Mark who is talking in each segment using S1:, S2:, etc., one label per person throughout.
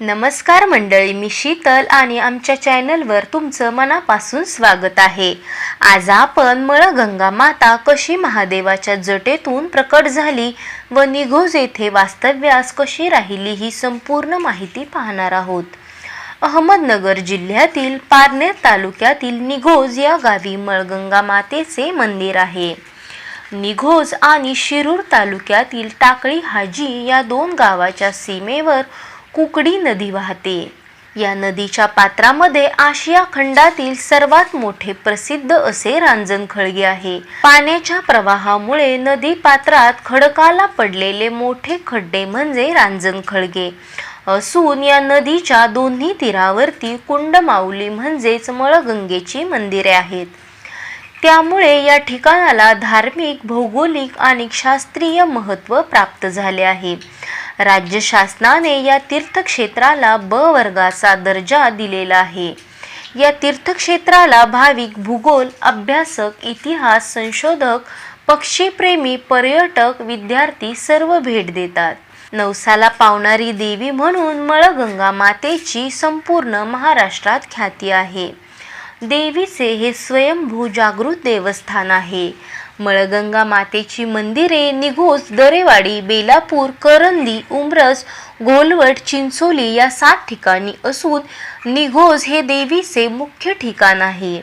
S1: नमस्कार मंडळी मी शीतल आणि आमच्या चॅनलवर तुमचं मनापासून स्वागत आहे. आज आपण मळगंगा माता कशी महादेवाच्या जटेतून प्रकट झाली व निघोज येथे वास्तव्यास कशी राहिली ही संपूर्ण माहिती पाहणार आहोत. अहमदनगर जिल्ह्यातील पारनेर तालुक्यातील निघोज या गावी मळगंगा मातेचे मंदिर आहे. निघोज आणि शिरूर तालुक्यातील टाकळी हाजी या दोन गावाच्या सीमेवर कुकडी नदी वाहते. या नदीच्या पात्रामध्ये आशिया खंडातील सर्वात मोठे प्रसिद्ध असे रांजणखळगे आहे. पाण्याच्या प्रवाहामुळे नदी पात्रात खडकाला पडलेले मोठे खड्डे म्हणजे रांजणखळगे असून या नदीच्या दोन्ही तीरावरती कुंडमाऊली म्हणजेच मळगंगेची मंदिरे आहेत. त्यामुळे या ठिकाणाला धार्मिक भौगोलिक आणि शास्त्रीय महत्त्व प्राप्त झाले आहे. राज्य शासनाने या तीर्थक्षेत्राला ब वर्गाचा दर्जा दिलेला आहे. या तीर्थक्षेत्राला भाविक भूगोल अभ्यासक इतिहास संशोधक पक्षीप्रेमी पर्यटक विद्यार्थी सर्व भेट देतात. नवसाला पावणारी देवी म्हणून मळगंगा मातेची संपूर्ण महाराष्ट्रात ख्याती आहे. देवीचे हे स्वयंभू जागृत देवस्थान आहे. मळगंगा मातेची मंदिरे निघोज दरेवाडी बेलापूर करंदी उमरस घोलवट चिंचोली या सात ठिकाणी असून निघोज हे देवीचे मुख्य ठिकाण आहे.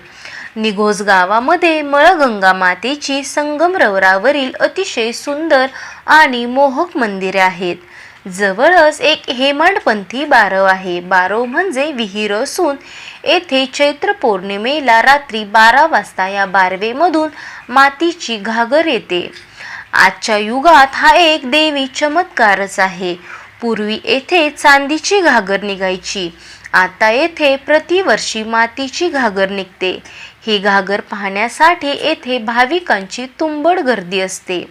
S1: निघोज गावामध्ये मळगंगा मातेची संगमरवरावरील अतिशय सुंदर आणि मोहक मंदिरे आहेत. जवळच एक हेमाडपंथी बारव आहे. बारव म्हणजे विहीर असून येथे चैत्र पौर्णिमेला रात्री बारा वाजता या बारवेमधून मातीची घागर येते. आजच्या युगात हा एक देवी चमत्कारच आहे. पूर्वी येथे चांदीची घागर निघायची. आता येथे प्रतिवर्षी मातीची घागर निघते. ही घागर पाहण्यासाठी येथे भाविकांची तुंबड गर्दी असते.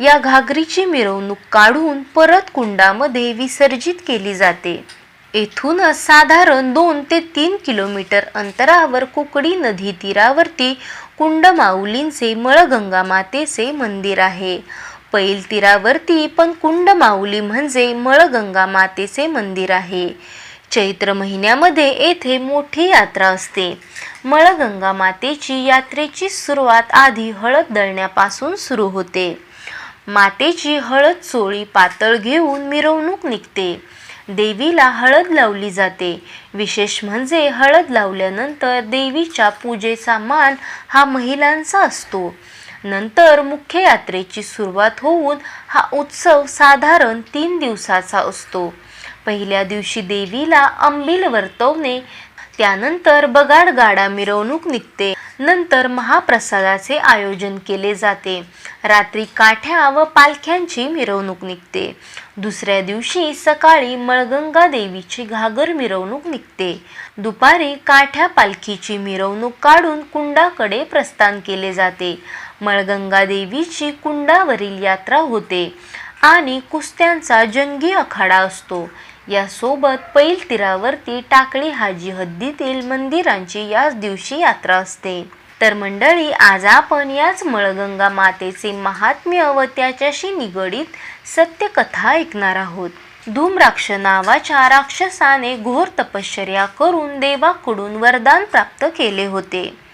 S1: या घागरीची मिरवणूक काढून परत कुंडामध्ये विसर्जित केली जाते. येथूनच साधारण दोन ते तीन किलोमीटर अंतरावर कुकडी नदी तीरावरती कुंडमाऊलींचे मळगंगा मातेचे मंदिर आहे. पैल तीरावरती पण कुंडमाऊली म्हणजे मळगंगा मातेचे मंदिर आहे. चैत्र महिन्यामध्ये येथे मोठी यात्रा असते. मळगंगा मातेची यात्रेची सुरुवात आधी हळद दळण्यापासून सुरू होते. मातेची हळद चोळी पातळ घेऊन मिरवणूक निघते. देवीला हळद लावली जाते. विशेष म्हणजे हळद लावल्यानंतर देवीच्या पूजेचा मान हा महिलांचा असतो. नंतर मुख्य यात्रेची सुरुवात होऊन हा उत्सव साधारण तीन दिवसाचा असतो. पहिल्या दिवशी देवीला अंबिल वर्तवणे त्यानंतर बगाड गाडा मिरवणूक निघते. नंतर महाप्रसादाचे आयोजन केले जाते. रात्री काठ्या व पालख्यांची मिरवणूक निघते. दुसऱ्या दिवशी सकाळी मळगंगा देवीची घागर मिरवणूक निघते. दुपारी काठ्या पालखीची मिरवणूक काढून कुंडाकडे प्रस्थान केले जाते. मळगंगा देवीची कुंडावरील यात्रा होते आणि कुस्त्यांचा जंगी अखाडा असतो. यासोबत पैल तीरावरती टाकळी हाजी हद्दीतील मंदिरांची याच दिवशी यात्रा असते. तर मंडळी आज आपण याच मळगंगा मातेचे महात्म्य व त्याच्याशी निगडीत सत्यकथा ऐकणार आहोत. धूम्राक्ष नावाच्या राक्षसाने घोर तपश्चर्या करून देवाकडून वरदान प्राप्त केले होते.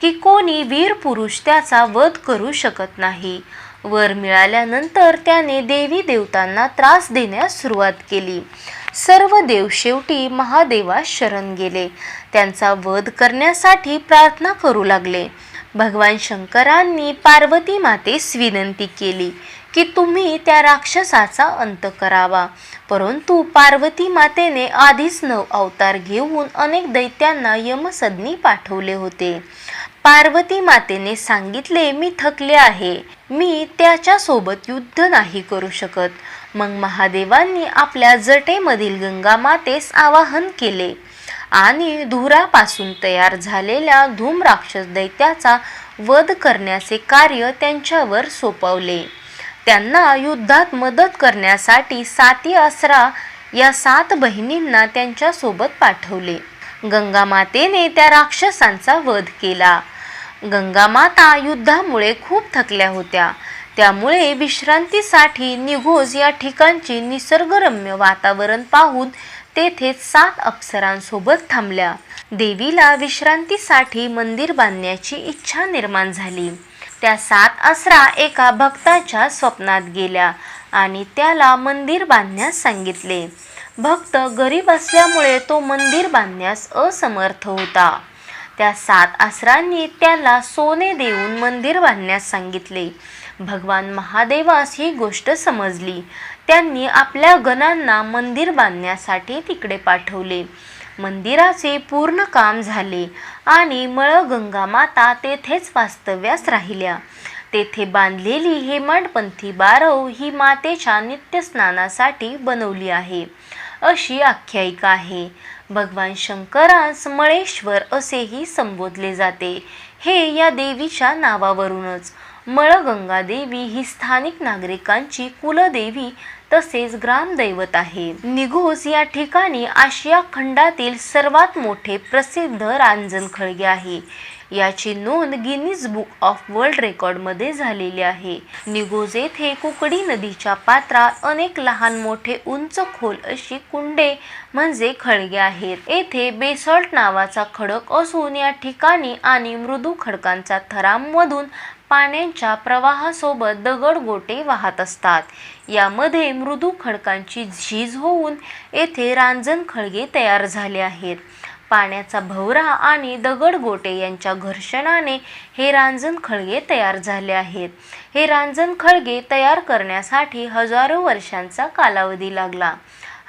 S1: की कोणी वीर पुरुष त्याचा वध करू शकत नाही. वर मिळाल्यानंतर त्याने देवी देवतांना त्रास देण्यास सुरुवात केली. सर्व देव शेवटी महादेवास शरण गेले. त्यांचा वध करण्यासाठी प्रार्थना करू लागले. भगवान शंकरांनी पार्वती मातेस विनंती केली की तुम्ही त्या राक्षसाचा अंत करावा. परंतु पार्वती मातेने आधीच नव अवतार घेऊन अनेक दैत्यांना यमसदनी पाठवले होते. पार्वती मातेने सांगितले मी थकले आहे. मी त्याच्यासोबत युद्ध नाही करू शकत. मग महादेवांनी आपल्या जटेमधील गंगा मातेस आवाहन केले. आणि धुरापासून तयार झालेल्या धूम राक्षस दैत्याचा वध करण्याचे कार्य त्यांच्यावर सोपवले. त्यांना युद्धात मदत करण्यासाठी साती आसरा या सात बहिणींना त्यांच्यासोबत पाठवले. गंगा मातेने त्या राक्षसांचा वध केला. गंगामाता युद्धामुळे खूप थकल्या होत्या. त्यामुळे विश्रांतीसाठी निघोज या ठिकाणचे निसर्गरम्य वातावरण पाहून तेथे सात अप्सरांसोबत थांबल्या. देवीला विश्रांतीसाठी मंदिर बांधण्याची इच्छा निर्माण झाली. त्या सात असरा एका भक्ताच्या स्वप्नात गेल्या आणि त्याला मंदिर बांधण्यास सांगितले. भक्त गरीब असल्यामुळे तो मंदिर बांधण्यास असमर्थ होता. त्या सात आसरांनी त्याला सोने देऊन मंदिर बांधण्यास सांगितले. भगवान महादेवास ही गोष्ट समजली. त्यांनी आपल्या गणांना मंदिर बांधण्यासाठी तिकडे पाठवले. मंदिराचे पूर्ण काम झाले आणि मळगंगा माता तेथेच वास्तव्यास राहिल्या. तेथे बांधलेली हेमाडपंथी बारव ही मातेच्या नित्यस्नानासाठी बनवली आहे. अशी आख्यायिका आहे. भगवान शंकरास मळेश्वर असेही संबोधले जाते. हे या देवीच्या नावावरूनच. मळगंगा देवी ही स्थानिक नागरिकांची कुलदेवी तसेच ग्रामदैवत आहे. निघोस या ठिकाणी आशिया खंडातील सर्वात मोठे प्रसिद्ध रांजन खळगे आहे. याची नोंद गिनीज बुक ऑफ वर्ल्ड रेकॉर्डमध्ये झालेली आहे. निगोज येथे कुकडी नदीच्या पात्रात अनेक लहान मोठे उंच खोल अशी कुंडे म्हणजे खळगे आहेत. येथे बेसॉल्ट नावाचा खडक असून या ठिकाणी आणि मृदू खडकांचा थरांमधून पाण्याच्या प्रवाहासोबत दगडगोटे वाहत असतात. यामध्ये मृदू खडकांची झीज होऊन येथे रांजण खळगे तयार झाले आहेत. पाण्याचा भवरा आणि दगडगोटे यांच्या घर्षणाने हे रांजण खळगे तयार झाले आहेत. हे रांजण खळगे तयार करण्यासाठी हजारो वर्षांचा कालावधी लागला.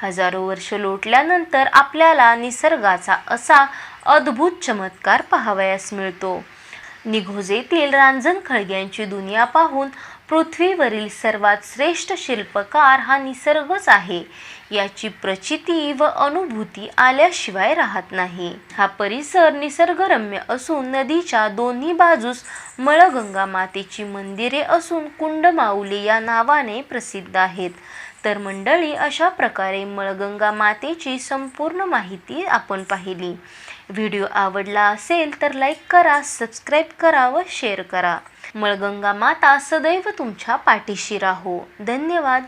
S1: हजारो वर्ष लोटल्यानंतर आपल्याला निसर्गाचा असा अद्भुत चमत्कार पाहावयास मिळतो. निघोजेतील रांजण खळग्यांची दुनिया पाहून पृथ्वीवरील सर्वात श्रेष्ठ शिल्पकार हा निसर्गच आहे. याची प्रचिती व अनुभूती आल्याशिवाय राहत नाही. हा परिसर निसर्गरम्य असून नदीच्या दोन्ही बाजूस मळगंगा मातेची मंदिरे असून कुंडमाऊली या नावाने प्रसिद्ध आहेत. तर मंडळी अशा प्रकारे मळगंगा मातेची संपूर्ण माहिती आपण पाहिली. व्हिडिओ आवडला असेल तर लाईक करा सबस्क्राईब करा व शेअर करा. मळगंगा माता सदैव तुमच्या पाठीशी राहो. धन्यवाद.